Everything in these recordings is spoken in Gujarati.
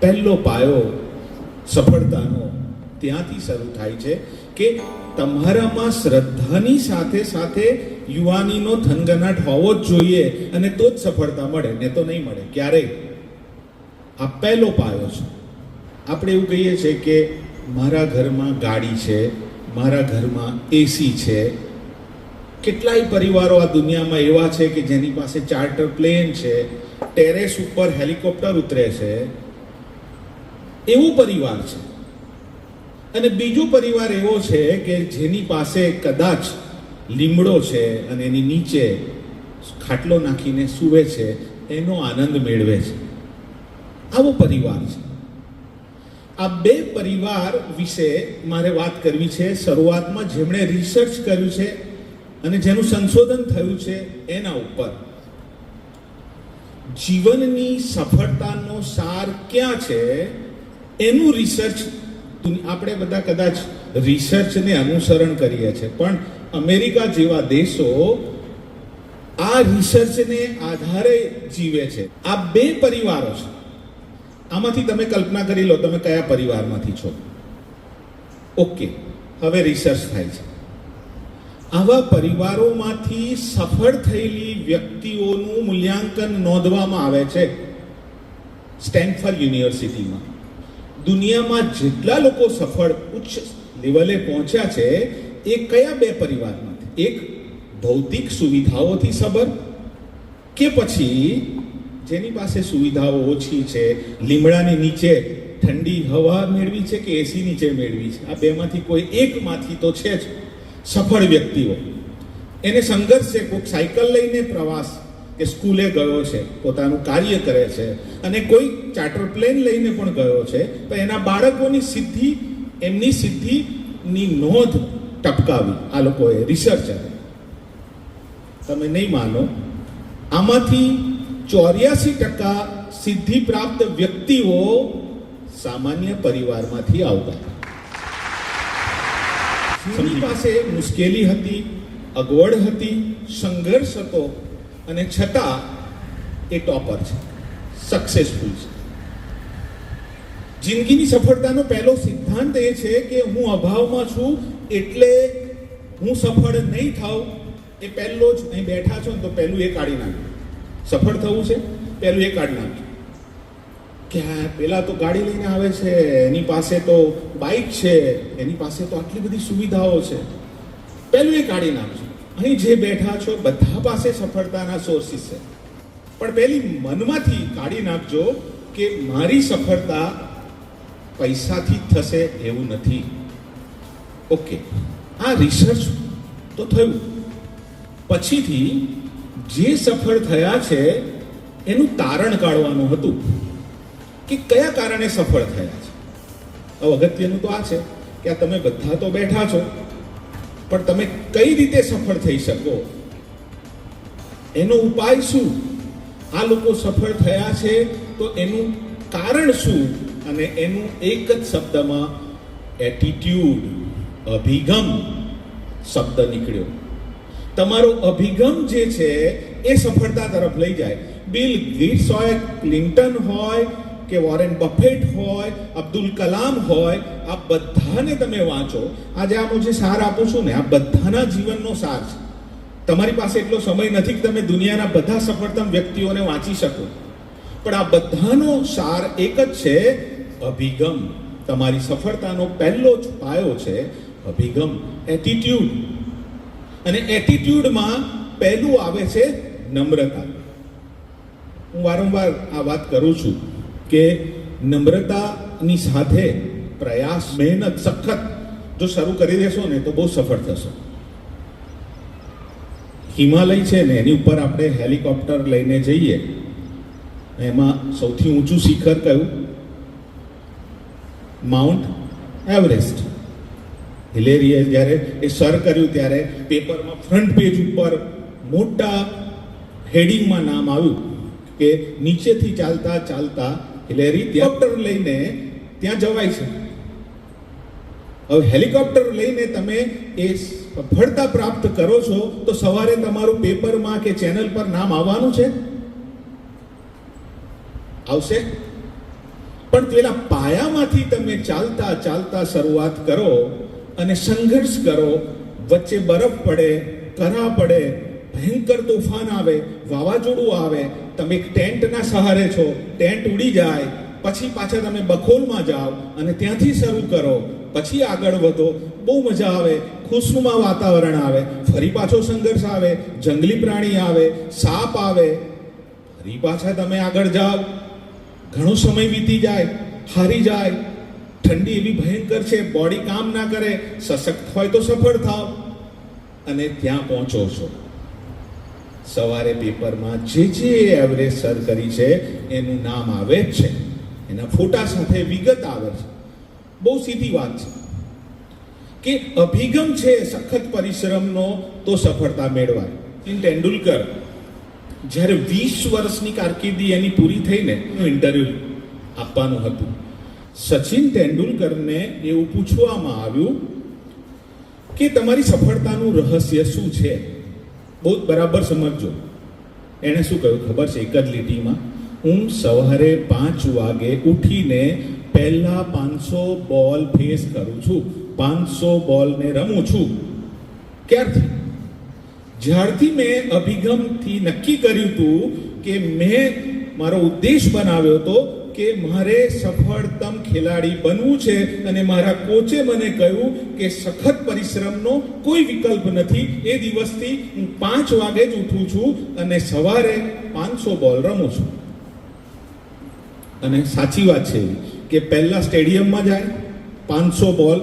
પહેલો પાયો સફળતાનો ત્યાંથી શરૂ થાય છે કે તમારામાં શ્રદ્ધાની સાથે સાથે યુવાનીનો થનગનાટ હોવો જ જોઈએ અને તો જ સફળતા મળે, ને તો નહીં મળે. ક્યારેય. આ પહેલો પાયો છે. આપણે એવું કહીએ છીએ કે મારા ઘરમાં ગાડી છે, મારા ઘરમાં એસી છે. કેટલાય પરિવારો આ દુનિયામાં એવા છે કે જેની પાસે ચાર્ટર પ્લેન છે, ટેરેસ ઉપર હેલિકોપ્ટર ઉતરે છે એવું પરિવાર છે. અને બીજો પરિવાર એવો છે કે જેની પાસે કદાચ લીમડો છે અને એની નીચે ખાટલો નાખીને સૂવે છે, એનો આનંદ મેળવે છે. આવો પરિવાર છે. આ બે પરિવાર વિશે મારે વાત કરવી છે. શરૂઆતમાં જેમણે રિસર્ચ કર્યું છે અને જેનું સંશોધન થયું છે એના ઉપર. જીવનની સફળતાનો સાર ક્યાં છે? એનું રિસર્ચ આપણે બધા કદાચ રિસર્ચને અનુસરણ કરીએ છીએ, પણ અમેરિકા જેવા દેશો આ રિસર્ચને આધારે જીવે છે. આ બે પરિવારો છે. આમાંથી તમે કલ્પના કરી લો, તમે કયા પરિવારમાંથી છો? ઓકે, હવે રિસર્ચ થાય છે. આવા પરિવારોમાંથી સફળ થયેલી વ્યક્તિઓનું મૂલ્યાંકન નોંધવામાં આવે છે. સ્ટેન્ફર્ડ યુનિવર્સિટીમાં દુનિયામાં જેટલા લોકો સફળ ઉચ્ચ લેવલે પહોંચ્યા છે, એ કયા બે પરિવારમાંથી? એક, ભૌતિક સુવિધાઓથી સબર કે પછી જેની પાસે સુવિધાઓ ઓછી છે, લીમડાની નીચે ઠંડી હવા મેળવી છે કે એસી નીચે મેળવી છે? આ બેમાંથી કોઈ એકમાંથી તો છે જ. સફળ વ્યક્તિઓ. એને સંઘર્ષ છે કોઈક સાયકલ લઈને પ્રવાસ કે સ્કૂલે ગયો છે પોતાનું કાર્ય કરે છે અને કોઈ ચાર્ટર પ્લેન લઈને પણ ગયો છે તો એના બાળકોની સિદ્ધિ એમની સિદ્ધિની નોંધ ટપકાવી. આ લોકોએ રિસર્ચરે તમે નહીં માનો આમાંથી ચોર્યાસી ટકા સિદ્ધિ પ્રાપ્ત વ્યક્તિઓ સામાન્ય પરિવારમાંથી આવતા. પાસે મુશ્કેલી હતી અગવડ હતી સંઘર્ષ હતો અને છતાં એ ટોપર છે. સક્સેસફુલ છે. જિંદગીની સફળતાનો પહેલો સિદ્ધાંત એ છે કે હું અભાવમાં છું એટલે હું સફળ નહીં થાઉં, એ પહેલો જ અહીં બેઠા છો ને તો પહેલું એ કાઢી નાખ્યું સફળ થવું છે, પહેલું એ કાઢી નાખ્યું કે હા પેલા તો ગાડી લઈને આવે છે, એની પાસે તો બાઇક છે, એની પાસે તો આટલી બધી સુવિધાઓ છે. પહેલું એ કાઢી નાખજો. અહીં જે બેઠા છો, બધા પાસે સફળતાના સોર્સિસ છે. પણ પહેલી મનમાંથી કાઢી નાખજો કે મારી સફળતા પૈસાથી થશે એવું નથી. ઓકે, આ રિસર્ચ તો થયું. પછીથી જે સફળ થયા છે, એનું તારણ કાઢવાનું હતું કે કયા કારણે સફળ થયા છે. અગત્યનું તો આ છે કે આ તમે બધા તો બેઠા છો પણ તમે કઈ રીતે સફળ થઈ શકો? એનો ઉપાય શું? આ લોકો સફળ થયા છે તો એનું કારણ શું? અને એનું એક જ શબ્દમાં એટીટ્યુડ અભિગમ શબ્દ નીકળ્યો. તમારો અભિગમ જે છે એ સફળતા તરફ લઈ જાય. બિલ ગેટ્સ હોય ક્લિન્ટન હોય કે વોરેન બફેટ હોય, અબ્દુલ કલામ હોય, આ બધાને તમે વાંચો. આજે આ હું જે સાર આપું છું ને, આ બધાના જીવનનો સાર છે. તમારી પાસે એટલો સમય નથી કે તમે દુનિયાના બધા સફળતમ વ્યક્તિઓને વાંચી શકો. પણ આ બધાનો સાર એક જ છે, અભિગમ. તમારી સફળતાનો પહેલો જ પાયો છે, અભિગમ એટીટ્યુડ અને એટીટ્યુડમાં પહેલું આવે છે નમ્રતા. હું વારંવાર આ વાત કરું છું. કે નમ્રતાની સાથે પ્રયાસ, મહેનત, સખત જો શરૂ કરી દેશો ને તો બહુ સફળ થશો. હિમાલય છે ને, એની ઉપર આપણે હેલિકોપ્ટર લઈને જઈએ. એમાં સૌથી ઊંચું શિખર કયું? Mount Everest. હિલેરીએ જ્યારે એ સર કર્યું ત્યારે પેપરમાં ફ્રન્ટ પેજ ઉપર મોટા હેડિંગમાં નામ આવ્યું કે નીચેથી ચાલતા ચાલતા હિલેરી હેલિકોપ્ટર લઈને ત્યાં જવાય છે. હવે હેલિકોપ્ટર લઈને તમે એ સફળતા પ્રાપ્ત કરો છો, તો સવારે તમારું પેપરમાં કે ચેનલ પર નામ આવવાનું છે? આવશે? પણ પેલા પાયામાંથી તમે ચાલતા ચાલતા શરૂઆત કરો અને સંઘર્ષ કરો. વચ્ચે બરફ પડે, કરા પડે ભયંકર તોફાન આવે, વાવાઝોડું આવે, તમે એક ટેન્ટના સહારે છો, ટેન્ટ ઉડી જાય, પછી પાછા તમે બખોલમાં જાઓ અને ત્યાંથી શરૂ કરો, પછી આગળ વધો, બહુ મજા આવે, ખુશનુમા વાતાવરણ આવે, ફરી પાછો સંઘર્ષ આવે, જંગલી પ્રાણી આવે, સાપ આવે, ફરી પાછા તમે આગળ જાઓ, ઘણો સમય વીતી જાય, હારી જાય, ઠંડી એવી ભયંકર છે, બોડી કામ ના કરે, સશક્ત હોય તો સફળ થાવ અને ત્યાં પહોંચો છો. સવારે પેપરમાં જે જે એવરેજ સર કરી છે, એનું નામ આવે જ છે. એના ફોટા સાથે વિગત આવે છે. બહુ સીધી વાત છે. કે અભિગમ છે સખત પરિશ્રમનો તો સફળતા મેળવાય. તેંડુલકર, જ્યારે વીસ વર્ષની કારકિર્દી એની પૂરી થઈને ઇન્ટરવ્યુ આપવાનું હતું, સચિન તેંડુલકરને એવું પૂછવામાં આવ્યું કે તમારી સફળતાનું રહસ્ય શું છે? બહુ બરાબર સમજજો. એણે શું કહ્યું ખબર છે? એક જ લીટીમાં, હું સવારે પાંચ વાગે ઉઠીને પહેલા પાંચસો બોલ ફેસ કરું છું. પાંચસો બોલને રમું છું. ક્યારથી? જ્યારથી મેં અભિગમથી નક્કી કર્યું હતું કે મેં મારો ઉદ્દેશ બનાવ્યો હતો કે મારે સફળતમ ખેલાડી બનવું છે અને મારા કોચે મને કહ્યું કે સખત પરિશ્રમનો કોઈ વિકલ્પ નથી. એ દિવસથી હું પાંચ વાગે જ ઉઠું છું અને સવારે પાંચસો બોલ રમું છું. અને સાચી વાત છે કે પહેલાં સ્ટેડિયમમાં જાય, પાંચસો બોલ,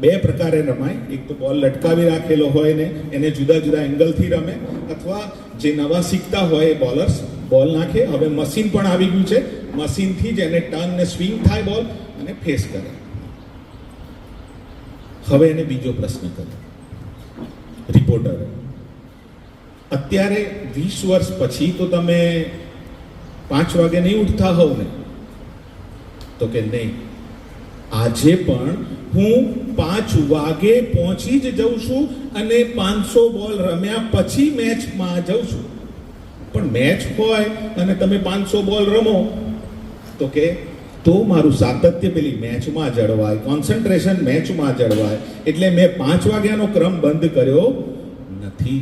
બે પ્રકારે રમાય. એક તો બોલ લટકાવી રાખેલો હોય ને, એને જુદા જુદા એંગલથી રમે. અથવા જે નવા શીખતા હોય એ બોલર્સ બોલ નાખે. હવે મશીન પણ આવી ગયું છે. મશીનથી જ એને ટર્ન ને સ્વિંગ થાય બોલ અને ફેસ કરે. હવે એને બીજો પ્રશ્ન કરો. રિપોર્ટર, અત્યારે વીસ વર્ષ પછી તો તમે પાંચ વાગે નહીં ઉઠતા હોવ ને? તો કે નહીં. આજે પણ હું પાંચ વાગે પહોંચી જ જઉં છું અને પાંચસો બોલ રમ્યા પછી મેચમાં જઉં છું. પણ મેચ હોય અને તમે પાંચસો બોલ રમો, તો કે તો મારું સાતત્ય પેલી મેચમાં જળવાય કોન્સન્ટ્રેશન મેચમાં જળવાય એટલે મેં પાંચ વાગ્યાનો ક્રમ બંધ કર્યો નથી.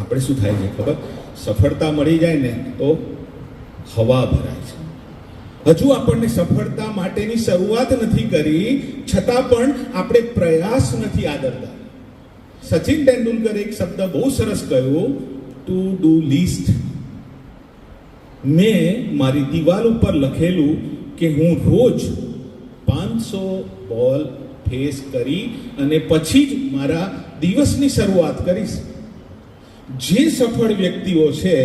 આપણે શું થાય છે ખબર? સફળતા મળી જાય ને તો હવા ભરાય છે. હજુ આપણને સફળતા માટેની શરૂઆત નથી કરી, છતાં પણ આપણે પ્રયાસ નથી આદરતા. સચિન તેંડુલકરે એક શબ્દ બહુ સરસ કહ્યું ટુ ડુ લિસ્ટ મેં મારી દિવાલ ઉપર લખેલું કે હું રોજ પાંચસો બોલ ફેસ કરી અને પછી જ મારા દિવસની શરૂઆત કરીશ. જે સફળ વ્યક્તિઓ છે,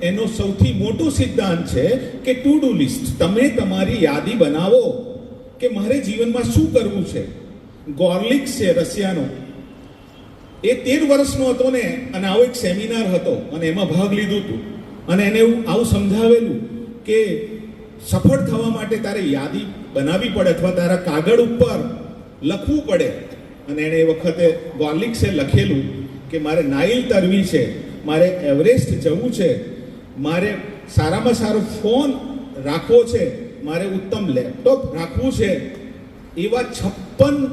એનો સૌથી મોટો સિદ્ધાંત છે કે ટુ ડુ લિસ્ટ તમે તમારી યાદી બનાવો કે મારે જીવનમાં શું કરવું છે? ગોર્લિક્સ છે રશિયાનો એ તેર વર્ષનો હતો ને, અને આવો એક સેમિનાર હતો, અને એમાં ભાગ લીધું હતું. અને એને એવું આવું સમજાવેલું કે સફળ થવા માટે તારે યાદી બનાવવી પડે અથવા તારા કાગળ ઉપર લખવું પડે. અને એણે એ વખતે ગોર્લિક્સે લખેલું કે મારે નાઇલ તરવી છે, મારે એવરેસ્ટ જવું છે, મારે સારામાં સારો ફોન રાખવો છે, મારે ઉત્તમ લેપટોપ રાખવું છે, એવા છપ્પન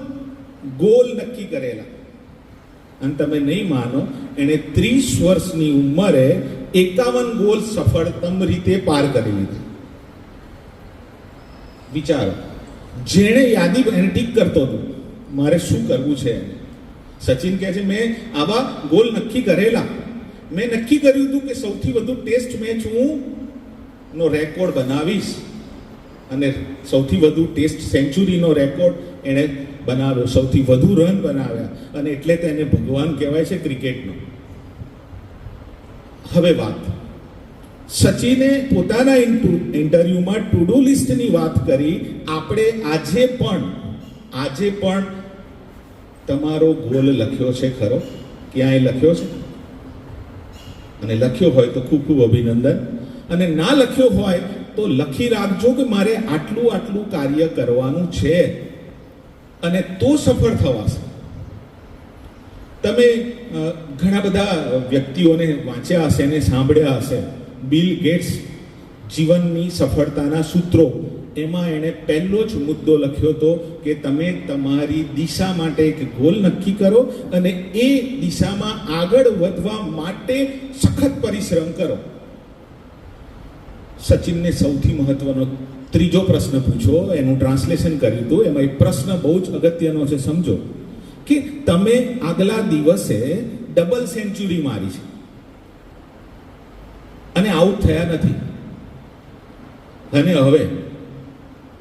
ગોલ નક્કી કરેલા. અને તમે નહીં માનો, એણે ત્રીસ વર્ષની ઉંમરે એકાવન ગોલ સફળતમ રીતે પાર કરી લીધા. વિચારો, જેણે યાદી એને ટીક કરતો હતો, મારે શું કરવું છે સચિન કહે છે, મેં આવા ગોલ નક્કી કરેલા. મેં નક્કી કર્યું હતું કે સૌથી વધુ ટેસ્ટ મેચ હું નો રેકોર્ડ બનાવીશ. અને સૌથી વધુ ટેસ્ટ સેન્ચુરીનો રેકોર્ડ એણે બનાવ્યો. સૌથી વધુ રન બનાવ્યા. અને એટલે તેને ભગવાન કહેવાય છે ક્રિકેટનો. હવે વાત. સચિને પોતાના ઇન્ટરવ્યુમાં ટુ ડુ લિસ્ટની વાત કરી. આપણે આજે પણ આજે પણ તમારો ગોલ લખ્યો છે ખરો? ક્યાંય લખ્યો છે? અને લખ્યો હોય તો ખૂબ ખૂબ અભિનંદન. અને ના લખ્યો હોય તો લખી રાખજો કે મારે આટલું આટલું કાર્ય કરવાનું છે અને તો સફળ થવાશે. તમે ઘણા બધા વ્યક્તિઓને વાંચ્યા હશે અને સાંભળ્યા હશે. બિલ ગેટ્સ જીવનની સફળતાના સૂત્રો. એમાં એણે પહેલો જ મુદ્દો લખ્યો હતો કે તમે તમારી દિશા માટે એક ગોલ નક્કી કરો અને એ દિશામાં આગળ વધવા માટે સખત પરિશ્રમ કરો. સચિનને સૌથી મહત્વનો ત્રીજો પ્રશ્ન પૂછો, એનું ટ્રાન્સલેશન કર્યું હતું, એમાં એક પ્રશ્ન બહુ જ અગત્યનો છે, સમજો. કે તમે આગલા દિવસે ડબલ સેન્ચુરી મારી છે. અને આઉટ થયા નથી. અને હવે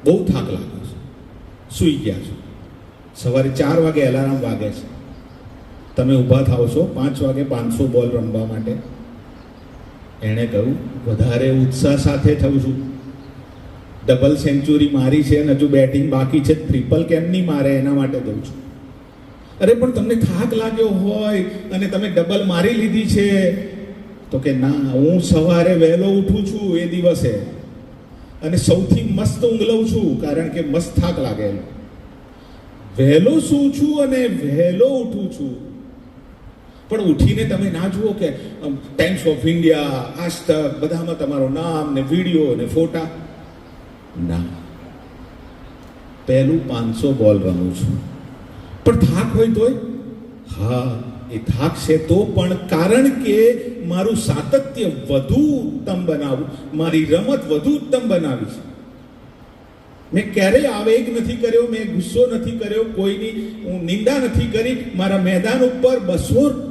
બહુ થાક લાગ્યો છે. સૂઈ ગયા છો. સવારે ચાર વાગે એલાર્મ વાગે છે. તમે ઊભા થાવ છો પાંચ વાગે પાંચસો બોલ રમવા માટે. એણે કહ્યું, વધારે ઉત્સાહ સાથે થઉં છું. ડબલ સેન્ચુરી મારી છે અને હજુ બેટિંગ બાકી છે. ટ્રિપલ કેમ નહીં મારે? એના માટે દઉં છું. અરે, પણ તમને થાક લાગ્યો હોય અને તમે ડબલ મારી લીધી છે. તો કે ના, હું સવારે વહેલો ઉઠું છું એ દિવસે અને સૌથી મસ્ત ઊંઘ લઉં છું, કારણ કે મસ્ત થાક લાગે વહેલો શું છું અને વહેલો ઉઠું છું. પણ ઉઠીને તમે ના જુઓ કે ટાઈમ્સ ઓફ ઇન્ડિયા આજ તક બધામાં તમારું નામ ને વીડિયો ને ફોટા. ના. પહેલું પાંચસો બોલ રમું છું. પણ થાક હોય તોય? હા, એ થાક છે તો પણ કારણ કે મારું સાતત્ય વધુ ઉત્તમ બનાવવું મારી રમત વધુ ઉત્તમ બનાવી છે. મેં ક્યારેય આવેગ નથી કર્યો, મેં ગુસ્સો નથી કર્યો, કોઈની હું નિંદા નથી કરી, મારા મેદાન ઉપર બસો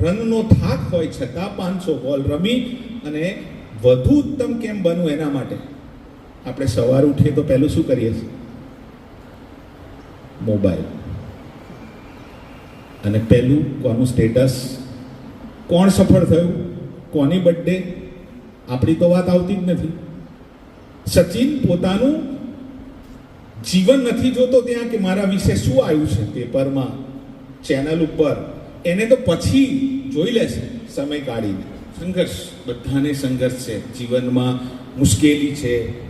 રનનો થાક હોય છતાં પાંચસો બોલ રમી અને વધુ ઉત્તમ કેમ બનવું એના માટે? આપણે સવાર ઉઠીએ તો પહેલું શું કરીએ? છીએ મોબાઈલ. અને પહેલું, કોનું સ્ટેટસ? કોણ સફળ થયું? કોની બર્થડે? આપણી તો વાત આવતી જ નથી. સચિન પોતાનું જીવન નથી જોતો ત્યાં કે મારા વિશે શું આવ્યું છે પેપરમાં, ચેનલ ઉપર? એને તો પછી જોઈ લેશે સમય કાઢીને. સંઘર્ષ, બધાને સંઘર્ષ છે. જીવનમાં મુશ્કેલી છે.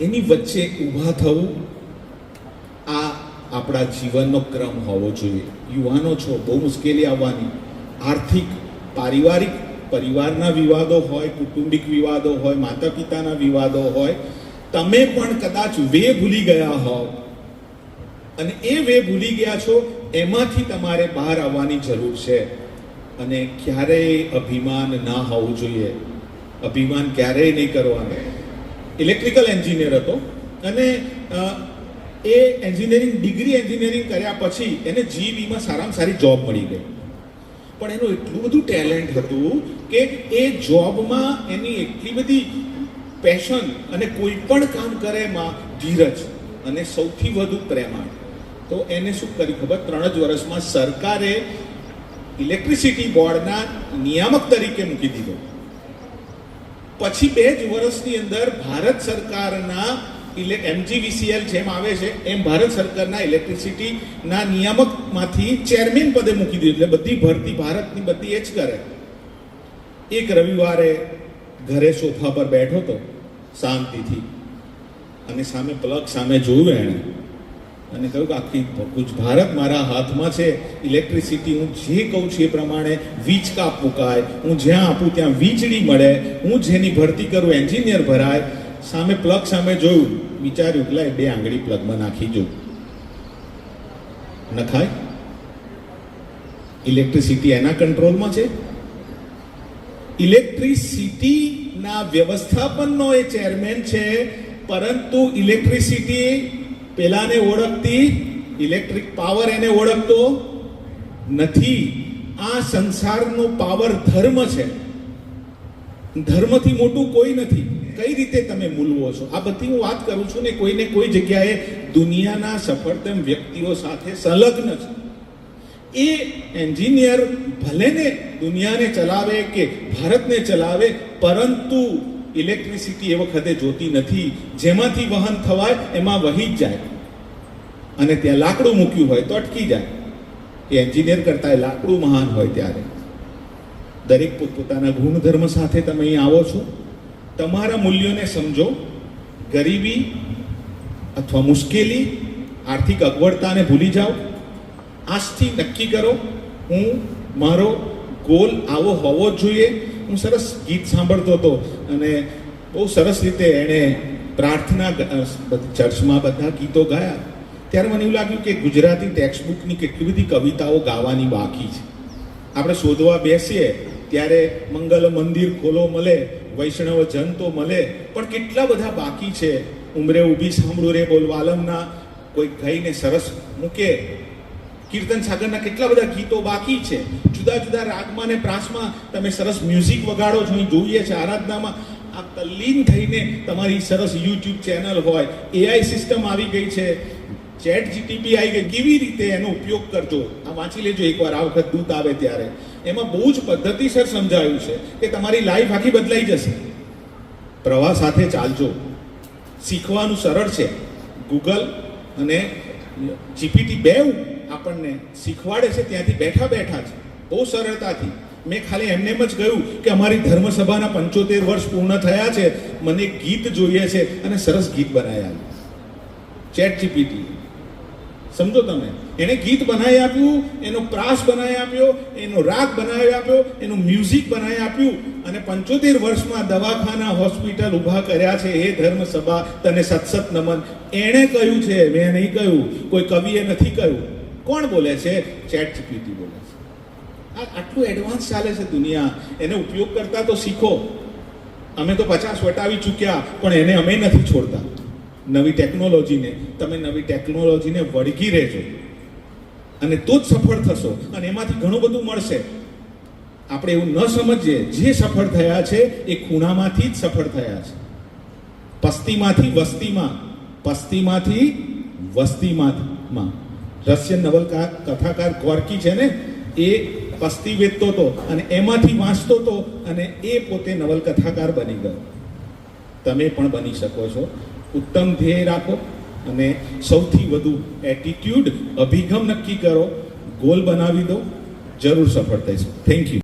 એની વચ્ચે ઊભા થવું આ આપણા જીવનનો ક્રમ હોવો જોઈએ. યુવાનો છો, બહુ મુશ્કેલી આવવાની. આર્થિક, પારિવારિક, પરિવારના વિવાદો હોય, કુટુંબિક વિવાદો હોય માતા પિતાના વિવાદો હોય, તમે પણ કદાચ વે ભૂલી ગયા હોવ. અને એ વે ભૂલી ગયા છો એમાંથી તમારે બહાર આવવાની જરૂર છે અને ક્યારેય અભિમાન ના હોવું જોઈએ. અભિમાન ક્યારેય નહીં કરવાનું. ઇલેક્ટ્રિકલ એન્જિનિયર હતો અને એ એન્જિનિયરિંગ ડિગ્રી એન્જિનિયરિંગ કર્યા પછી એને જીબીમાં સારામાં સારી જોબ મળી ગઈ. પણ એનું એટલું બધું ટેલેન્ટ હતું કે એ જોબમાં એની એટલી બધી પેશન અને કોઈ પણ કામ કરે એમાં ધીરજ અને સૌથી વધુ પ્રેમાળ. તો એને શું કરી ખબર? ત્રણ જ વર્ષમાં સરકારે ઇલેક્ટ્રિસિટી બોર્ડના નિયામક તરીકે મૂકી દીધો. પછી બે જ વર્ષની અંદર ભારત સરકારના એમજીવીસીએલ જેમ આવે છે, એમ ભારત સરકારના ઇલેક્ટ્રિસિટીના નિયામકમાંથી ચેરમેન પદે મૂકી દીધું. એટલે બધી ભરતી ભારતની બધી એ જ કરે. એક રવિવારે ઘરે સોફા પર બેઠો હતો શાંતિથી અને સામે પ્લગ સામે જોયું એણે અને કહ્યું કે આખી ભારત મારા હાથમાં છે. ઇલેક્ટ્રિસિટી હું જે કહું છું એ પ્રમાણે વીજ કાપ મુકાય. હું જ્યાં આપું ત્યાં વીજળી મળે. હું જેની ભરતી કરું એન્જિનિયર ભરાય. સામે પ્લગ સામે જોયું. વિચાર્યું કે બે આંગળી પ્લગમાં નાખી જોઉં. નખાય. ઇલેક્ટ્રિસિટી એના કંટ્રોલમાં છે. ઇલેક્ટ્રિસિટીના વ્યવસ્થાપનનો એ ચેરમેન છે. પરંતુ ઇલેક્ટ્રિસિટી પેલાને ઓળખતી ઇલેક્ટ્રિક પાવર એને ઓળખતો નથી. આ સંસારનો પાવર ધર્મ છે. ધર્મથી મોટું કોઈ નથી. કઈ રીતે તમે મૂલવો છો? આ બધી હું વાત કરું છું ને કોઈને કોઈ જગ્યાએ દુનિયાના સફળતમ વ્યક્તિઓ સાથે સંલગ્ન છે. એ એન્જિનિયર ભલે ને દુનિયાને ચલાવે કે ભારતને ચલાવે, પરંતુ ઇલેક્ટ્રિસિટી એ વખતે જોતી નથી. જેમાંથી વહન થવાય એમાં વહી જ જાય. અને ત્યાં લાકડું મૂક્યું હોય તો અટકી જાય. એ એન્જિનિયર કરતા લાકડું મહાન હોય ત્યારે. દરેક પોતપોતાના ગુણધર્મ સાથે તમે અહીં આવો છો. તમારા મૂલ્યોને સમજો. ગરીબી અથવા મુશ્કેલી, આર્થિક અગવડતાને ભૂલી જાઓ. આજથી નક્કી કરો, હું મારો ગોલ આવો હોવો જ જોઈએ. હું સરસ ગીત સાંભળતો હતો. અને બહુ સરસ રીતે એણે પ્રાર્થના ચર્ચમાં બધા ગીતો ગાયા. ત્યારે મને એવું લાગ્યું કે ગુજરાતી ટેક્સ્ટ બુકની કેટલી બધી કવિતાઓ ગાવાની બાકી છે. આપણે શોધવા બેસીએ, ત્યારે મંગલ મંદિર ખોલો મળે, વૈષ્ણવ જન તો મળે, પણ કેટલા બધા બાકી છે? ઉમરે ઊભી સાંભળું રે બોલવાલમના કોઈ ગઈને સરસ મૂકે. કીર્તન સાગરના કેટલા બધા ગીતો બાકી છે? જુદા જુદા રાગમાં ને પ્રાસમાં તમે સરસ મ્યુઝિક વગાડો છો અહીં જોઈએ છે આરાધનામાં. આ તલ્લીન થઈને તમારી સરસ યુટ્યુબ ચેનલ હોય એઆઈ સિસ્ટમ આવી ગઈ છે ચેટ જીટીપી આવી ગઈ, કેવી રીતે એનો ઉપયોગ કરજો? આ વાંચી લેજો એકવાર, આ વખત દૂત આવે ત્યારે. એમાં બહુ જ પદ્ધતિસર સમજાયું છે કે તમારી લાઈફ આખી બદલાઈ જશે. પ્રવાહ સાથે ચાલજો. શીખવાનું સરળ છે. ગૂગલ અને જીપીટી બે આપણને શીખવાડે છે, ત્યાંથી બેઠા બેઠા છે બહુ સરળતાથી. મેં ખાલી એમને જ કહ્યું કે અમારી ધર્મસભાના પંચોતેર વર્ષ પૂર્ણ થયા છે, મને ગીત જોઈએ છે અને સરસ ગીત બનાવ્યા ચેટ જીપીટી સમજો તમે એને ગીત બનાવી આપ્યું, એનો પ્રાસ બનાવી આપ્યો, એનો રાગ બનાવી આપ્યો, એનું મ્યુઝિક બનાવી આપ્યું અને પંચોતેર વર્ષમાં દવાખાના, હોસ્પિટલ ઊભા કર્યા છે એ ધર્મસભા તને સતસત નમન. એણે કહ્યું છે, મેં નહીં કહ્યું, કોઈ કવિએ નથી કહ્યું. કોણ બોલે છે? ચેટ જીપીટી બોલે છે. આ આટલું એડવાન્સ ચાલે છે દુનિયા. એને ઉપયોગ કરતા તો શીખો. અમે તો પચાસ વટાવી ચૂક્યા, પણ એને અમે નથી છોડતા. નવી ટેકનોલોજીને તમે નવી ટેકનોલોજીને વળગી રહેજો. અને તો જ સફળ થશો. અને એમાંથી ઘણું બધું મળશે. આપણે એવું ન સમજીએ, જે સફળ થયા છે, એ ખૂણામાંથી જ સફળ થયા છે. પસ્તીમાંથી વસ્તીમાં પસ્તીમાંથી વસ્તીમાં. રશિયન નવલકાર, કથાકાર કોર્કી છે ને, એ પસ્તી વેચતો હતો અને એમાંથી વાંચતો હતો અને એ પોતે નવલકથાકાર બની ગયો. તમે પણ બની શકો છો. ઉત્તમ ધ્યેય રાખો અને સૌથી વધુ એટીટ્યુડ અભિગમ નક્કી કરો. ગોલ બનાવી દો. જરૂર સફળ થઈશું. Thank you